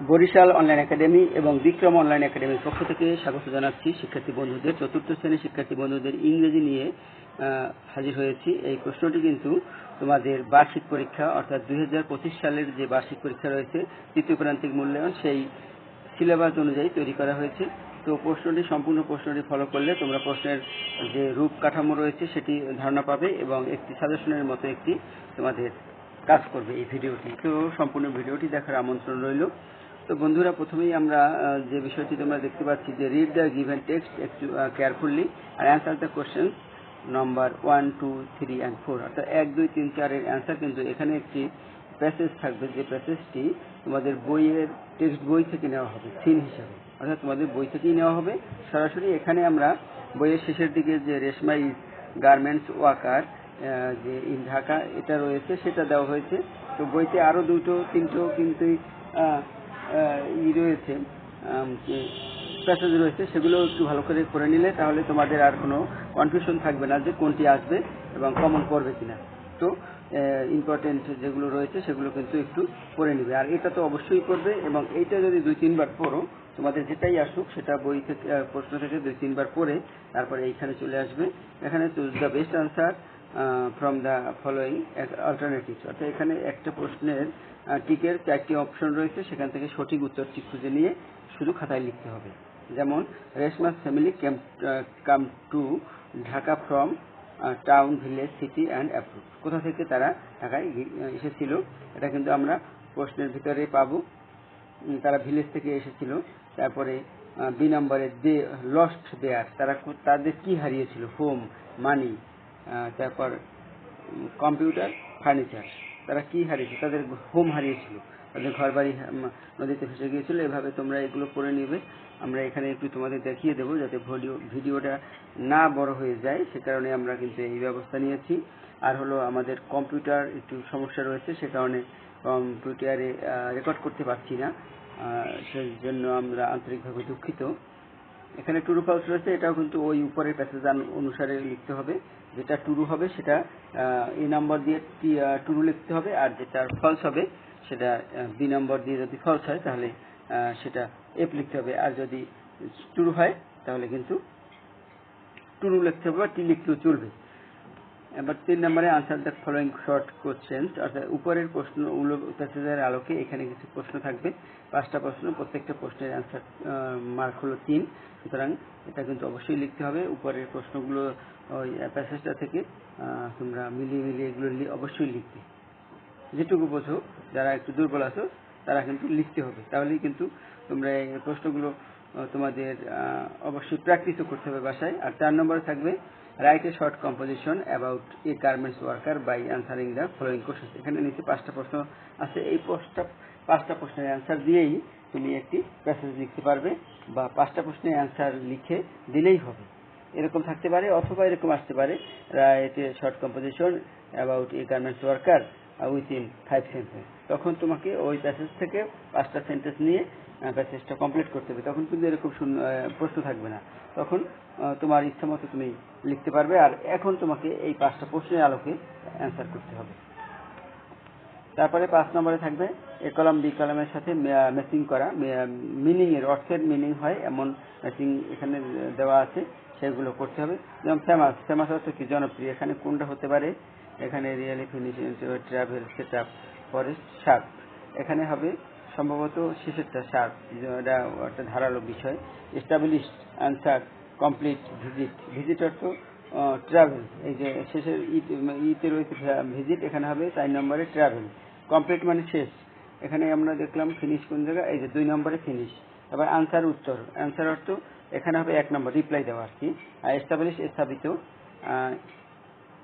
Barishal online academy এবং Vikram online একাডেমির পক্ষ থেকে স্বাগত জানাচ্ছি শিক্ষার্থী বন্ধুদের চতুর্থ শ্রেণির শিক্ষার্থী বন্ধুদের ইংরেজি নিয়ে হাজির হয়েছি। এই প্রশ্নটি কিন্তু তোমাদের বার্ষিক পরীক্ষা, অর্থাৎ দুই হাজার পঁচিশ সালের যে বার্ষিক পরীক্ষা রয়েছে, তৃতীয় প্রান্তিক মূল্যায়ন, সেই সিলেবাস অনুযায়ী তৈরি করা হয়েছে। তো প্রশ্নটি, সম্পূর্ণ প্রশ্নটি ফলো করলে তোমরা প্রশ্নের যে রূপ কাঠামো রয়েছে, সেটি ধারণা পাবে এবং একটি সাজেশনের মতো একটি তোমাদের কাজ করবে এই ভিডিওটি। তো সম্পূর্ণ ভিডিওটি দেখার আমন্ত্রণ রইল। তো বন্ধুরা, প্রথমেই আমরা যে বিষয়টি তোমরা দেখতে পাচ্ছি যে রিড দ্য গিভেন টেক্সট একটু carefully R answer the question number one two three and four অর্থাৎ এক, দুই, তিন, চারের অ্যান্সার কিন্তু এখানে একটি প্যাসেজ থাকবে যে প্যাসেজটি তোমাদের বইয়ের টেক্সট বই থেকে নেওয়া হবে সিন হিসাবে। অর্থাৎ তোমাদের বই থেকেই নেওয়া হবে। সরাসরি এখানে আমরা বইয়ের শেষের দিকে যে রেশমাই গার্মেন্টস ওয়াকার যে ইন ঢাকা এটা রয়েছে, সেটা দেওয়া হয়েছে। তো বইতে আরও দুটো, তিনটো কিন্তু ই রয়েছে প্যাসেজ রয়েছে, সেগুলো একটু ভালো করে করে নিলে তাহলে তোমাদের আর কোনো কনফিউশন থাকবে না যে কোনটি আসবে এবং কমন পড়বে কিনা। তো ইম্পর্টেন্ট যেগুলো রয়েছে সেগুলো কিন্তু একটু পড়ে নিবে। আর এটা তো অবশ্যই করবে এবং এইটা যদি দুই, তিনবার পড়ো, তোমাদের যেটাই আসুক সেটা বই থেকে প্রশ্ন থেকে দুই, তিনবার পড়ে তারপরে এইখানে চলে আসবে। এখানে choose the best answer from the following alternative অর্থাৎ এখানে একটা প্রশ্নের টিকের চারটি অপশন রয়েছে, সেখান থেকে সঠিক উত্তরটি খুঁজে নিয়ে শুধু খাতায় লিখতে হবে। যেমন, Reshma's family come to Dhaka from town village city and approve কোথা থেকে তারা ঢাকায় এসেছিল? এটা কিন্তু আমরা প্রশ্নের ভিতরে পাবো। তারা ভিলেজ থেকে এসেছিল, তারপরে বি নম্বরে দে লস্ট দেয়ার তারা তাদের কি হারিয়েছিল? হোম মানি তারপর কম্পিউটার ফার্নিচার তারা কি হারিয়েছে? তাদের হোম হারিয়েছিল। তাদের ঘর বাড়ি নদীতে ভেসে গিয়েছিল। এভাবে তোমরা এগুলো করে নিবে। আমরা এখানে একটু তোমাদের দেখিয়ে দেবো যাতে ভিডিও ভিডিওটা না বড় হয়ে যায়। সে কারণে আমরা কিন্তু এই ব্যবস্থা নিয়েছি। আর হলো আমাদের কম্পিউটার একটু সমস্যা রয়েছে, সে কারণে কম্পিউটারে রেকর্ড করতে পারছি না। সেই জন্য আমরা আন্তরিকভাবে দুঃখিত। এখানে টুরু ফালস রয়েছে, এটাও কিন্তু ওই উপরের প্যাসেজ অনুসারে লিখতে হবে। যেটা টুরু হবে সেটা এই নাম্বার দিয়ে টুরু লিখতে হবে, আর যেটা ফলস হবে সেটা বি নাম্বার দিয়ে যদি ফলস হয় তাহলে সেটা এফ লিখতে হবে। আর যদি টুরু হয় তাহলে কিন্তু টুরু লিখতে হবে বা টি লিখতেও চলবে। এবার তিন নম্বরে answer the following short question অর্থাৎ উপরের প্রশ্ন প্যাসেজের আলোকে এখানে কিছু প্রশ্ন থাকবে। পাঁচটা প্রশ্ন, প্রত্যেকটা প্রশ্নের অ্যান্সার মার্ক হলো তিন। সুতরাং এটা কিন্তু অবশ্যই লিখতে হবে। উপরের প্রশ্নগুলো ওই প্যাসেজটা থেকে তোমরা মিলিয়ে মিলিয়ে এগুলো অবশ্যই লিখবে। যেটুকু বোঝো, যারা একটু দুর্বল আছো, তারা কিন্তু লিখতে হবে। তাহলেই কিন্তু তোমরা এই প্রশ্নগুলো তোমাদের অবশ্যই প্র্যাকটিসও করতে হবে বাসায়। আর চার নম্বরে থাকবে write a short composition about a garments worker by answering the following question এখানে নিচে পাঁচটা প্রশ্ন আছে। এই পাঁচটা প্রশ্নের অ্যান্সার দিয়েই তুমি একটি প্যাসেজ লিখতে পারবে বা পাঁচটা প্রশ্নের অ্যান্সার লিখে দিলেই হবে। এরকম থাকতে পারে অথবা এরকম আসতে পারে। Write a short composition about a garments worker within five sentence তখন তোমাকে ওই প্যাসেজ থেকে পাঁচটা সেন্টেন্স নিয়ে প্যাসেজটা কমপ্লিট করতে হবে। তখন কিন্তু এরকম প্রশ্ন থাকবে না। তখন তোমার ইচ্ছা মতো তুমি লিখতে পারবে। আর এখন তোমাকে এই পাঁচটা প্রশ্নের আলোকে অ্যান্সার করতে হবে। তারপরে পাঁচ নম্বরে থাকবে এ কলাম, বি কলামের সাথে ম্যাচিং করা। মিনিং এর, অর্থের মিনিং হয়, এমন ম্যাচিং এখানে দেওয়া আছে, সেগুলো করতে হবে। যেমন ফেমাস ফেমাস অর্থ কি? জনপ্রিয়। এখানে কোনটা হতে পারে? এখানে really finishing travel set up forest sharp এখানে হবে সম্ভবত শেষেরটা শার্প এটা একটা ধারালো বিষয়। Established answer complete visit visit অর্থ ট্রাভেল এই যে শেষের ইতে রয়েছে ভিজিট এখানে হবে, চার নম্বরে ট্রাভেল কমপ্লিট মানে শেষ। এখানে আমরা দেখলাম ফিনিশ কোন জায়গায়? এই যে দুই নম্বরে ফিনিশ এবার আনসার উত্তর। আনসার অর্থ এখানে হবে এক নম্বর রিপ্লাই দেওয়া আর কি। আর এস্টাবলিশ স্থাপিত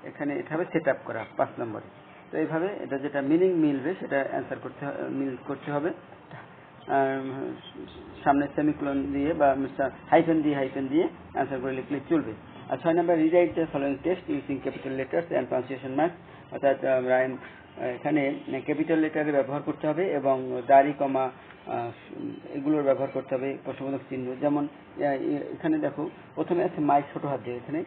এখানে এটা হবে সেট আপ করা, পাঁচ নম্বরে। তো এইভাবে এটা যেটা মিনিং মিলবে, সেটা অ্যান্সার করতে মিল, করতে হবে। সামনে সেমিক্লোন দিয়ে বা হাইফেন দিয়ে হাইফেন দিয়ে অ্যান্সার করে লিখলে চলবে। ছয় নম্বর rewrite the following test using capital letters and punctuation marks অর্থাৎ রায়ন এখানে ক্যাপিটাল লেটারে ব্যবহার করতে হবে এবং দাড়ি, কমা এগুলোর ব্যবহার করতে হবে, প্রশ্নবোধক চিহ্ন। যেমন এখানে দেখো, প্রথমে আছে মাই ছোট হাত দিয়ে। এখানে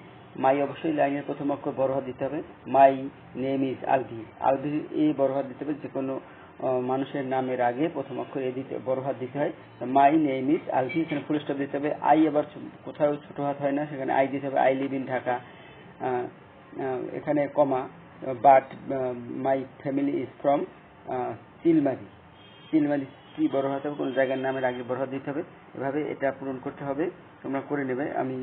মাই অবশ্যই লাইনের প্রথম অক্ষর বড় হাত দিতে হবে। My name is Alvi. Alvi এই বড় হাত দিতে হবে যে কোনো মানুষের নামের আগে প্রথম অক্ষর এ দিতে, বড় হাত দিতে হয়। মাই নেম ইজ আলফি এখানে ফুল স্টপ দিতে হবে। আই আবার কোথাও ছোট হাত হয় না, সেখানে আই দিতে হবে। আই লিভ ইন ঢাকা এখানে comma but my family is from Chilmari Chilmari কি বড় হাত হবে, কোন জায়গার নামের আগে বড় হাত দিতে হবে। এভাবে এটা পূরণ করতে হবে। তোমরা করে নেবে। আমি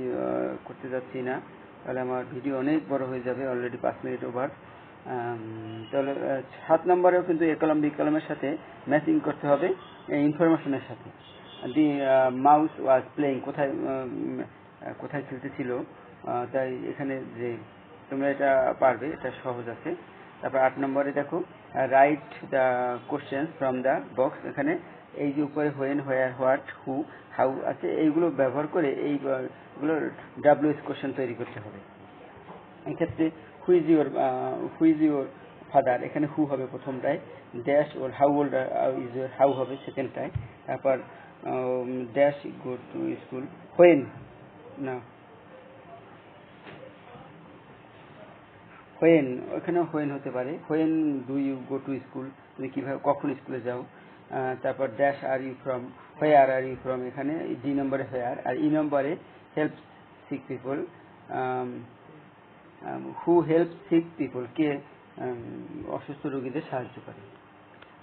করতে যাচ্ছি না। তাহলে আমার ভিডিও অনেক বড় হয়ে যাবে অলরেডি পাঁচ মিনিট ওভার তাহলে সাত নম্বরেও কিন্তু এ কলম, বি কলমের সাথে ম্যাচিং করতে হবে ইনফরমেশনের সাথে। দি মাউস ওয়াজ প্লেইং কোথায় কোথায় খেলতেছিল তাই এখানে যে তোমরা এটা পারবে, এটা সহজ আছে। তারপর আট নম্বরে দেখো write the question from the box এখানে এই যে উপরে when where what who how আছে, এইগুলো ব্যবহার করে এইগুলো ডাব্লিউএস কোশ্চেন তৈরি করতে হবে। এক্ষেত্রে who's your who's your father এখানে হু হবে প্রথমটায় dash or how old is your how হবে সেকেন্ডটায় তারপর dash go to school when না হোয়েন ওখানে হোয়েন হতে পারে। When do you go to school তুমি কীভাবে, কখন স্কুলে যাও? তারপর dash are you from where are you from এখানে ডি নম্বরে হোয়ার আর ই নম্বরে help sick people who help sick people কে অসুস্থ রোগীদের সাহায্য করে।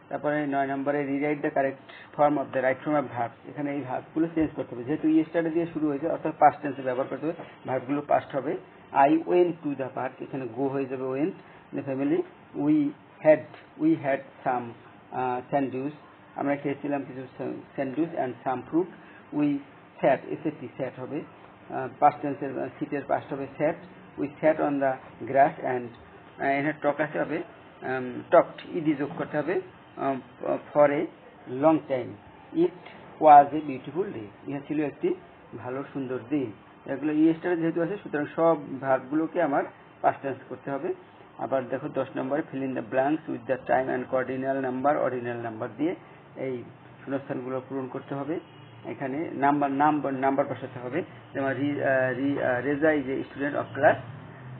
তারপরে নয় নম্বরে rewrite the correct form of the right form of verb এখানে এই ভার্বগুলো চেঞ্জ করতে হবে। যেহেতু ইয়েস্টারে দিয়ে শুরু হয়েছে, অর্থাৎ পাস্ট টেন্সে ব্যবহার করতে হবে। ভার্বগুলো পাস্ট হবে। I went to the park এখানে গো হয়ে যাবে went the family we had we had some sandwich আমরা খেয়েছিলাম কিছু sandwich and some fruit we sat S A T sat হবে। পাস্ট টেন্সের সিটের পাস্ট হবে sat we sat on the grass and এখানে টক আছে হবে টকড ইডি যোগ করতে হবে for a long time it was a beautiful day ইহা ছিল একটি ভালো, সুন্দর দিন। এগুলো ইয়েস্টারে যেহেতু আছে, সুতরাং সব ভার্বগুলোকে আমার পাস্ট টেন্স করতে হবে। আবার দেখো দশ নম্বরে fill in the blanks with the time and cardinal number ordinal number দিয়ে এই শূন্যস্থানগুলো পূরণ করতে হবে। এখানে নাম্বার নাম্বার নাম্বার বসাতে হবে। যেমন Reza is a student of class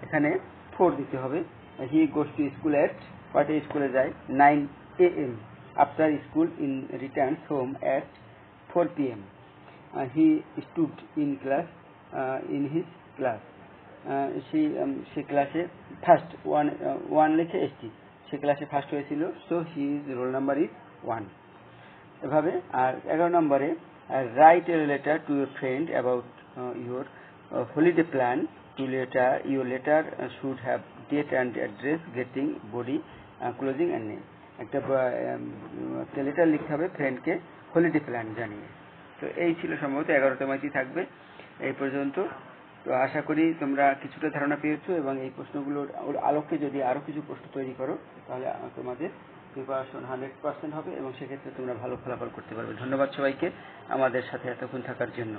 এখানে ফোর দিতে হবে। হি গোস টু স্কুল এট কয়টা স্কুলে যায়? Nine A M after school in returns home at four P M he stood in class in his class সে সে ক্লাসে ফার্স্ট ওয়ান ওয়ান লিখে এসছি সে ক্লাসে ফার্স্ট হয়েছিল so he is roll number is one এভাবে, আর এগারো নম্বরে write a letter to your friend about your holiday plan to letter your letter should have date and address greeting body closing and name একটা letter লিখতে হবে ফ্রেন্ডকে holiday plan জানিয়ে। তো এই ছিল সম্ভবত এগারোটা মাইতি থাকবে। এই পর্যন্ত। তো আশা করি তোমরা কিছুটা ধারণা পেয়েছ এবং এই প্রশ্নগুলোর আলোকে যদি আরও কিছু প্রশ্ন তৈরি করো, তাহলে তোমাদের প্রিপারেশন হান্ড্রেড পার্সেন্ট হবে এবং সেক্ষেত্রে তোমরা ভালো ফলাফল করতে পারবে। ধন্যবাদ সবাইকে আমাদের সাথে এতক্ষণ থাকার জন্য।